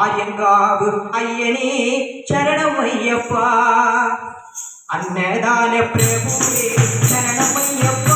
ஆயங்காவு ஐயனே சரணம் ஐயப்பா. அன்னதான பிரபுவே சரணம் ஐயப்பா.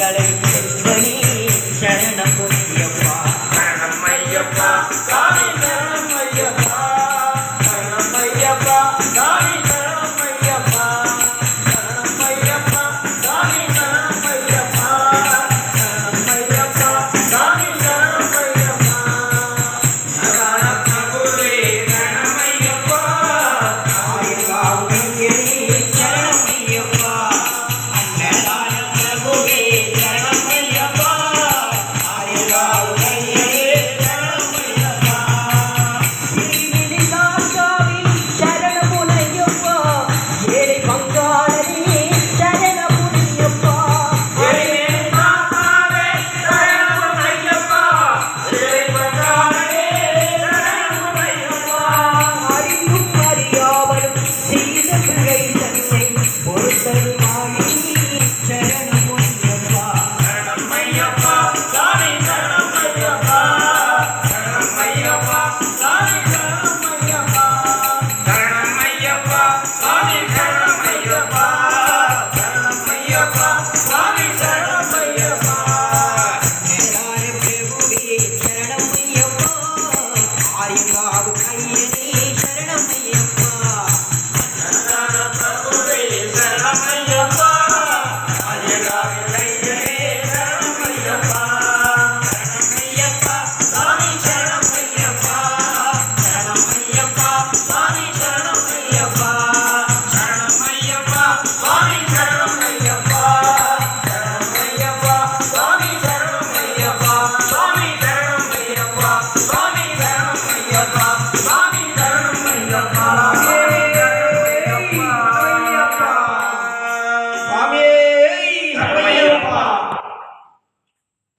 கண்களை